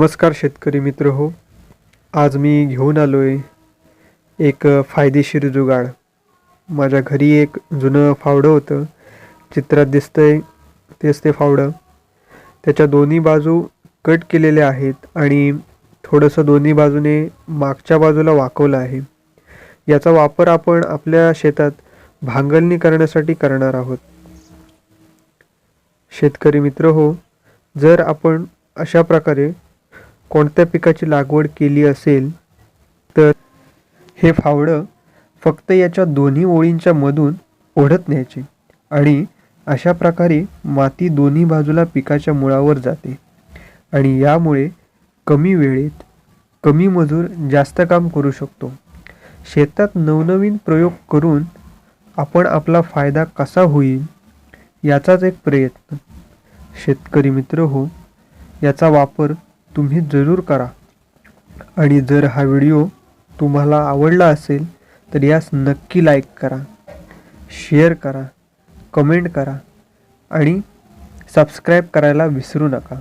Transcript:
नमस्कार शेतकरी मित्र हो. आज मी घेऊन आलो आहे एक फायदेशीर जुगाड. माझ्या घरी एक जुनं फावडं होतं. चित्रात दिसतंय तेच ते फावडं. त्याच्या दोन्ही बाजू कट केलेल्या आहेत आणि थोडंसं दोन्ही बाजूने मागच्या बाजूला वाकवलं आहे. याचा वापर आपण आपल्या शेतात भांगलणी करण्यासाठी करणार आहोत. शेतकरी मित्र हो जर आपण अशा प्रकारे कोणत्या पिकाची लागवड केली असेल तर हे फावडं फक्त याच्या दोन्ही ओळींच्या मधून ओढत न्यायचे आणि अशा प्रकारे माती दोन्ही बाजूला पिकाच्या मुळावर जाते. आणि यामुळे कमी वेळेत कमी मजूर जास्त काम करू शकतो. शेतात नवनवीन प्रयोग करून आपण आपला फायदा कसा होईल याचाच एक प्रयत्न. शेतकरी मित्र हो याचा वापर तुम्ही जरूर करा. आणि जर हा व्हिडिओ तुम्हाला आवडला असेल तर यास नक्की लाईक करा शेअर करा कमेंट करा आणि सबस्क्राईब करायला विसरू नका.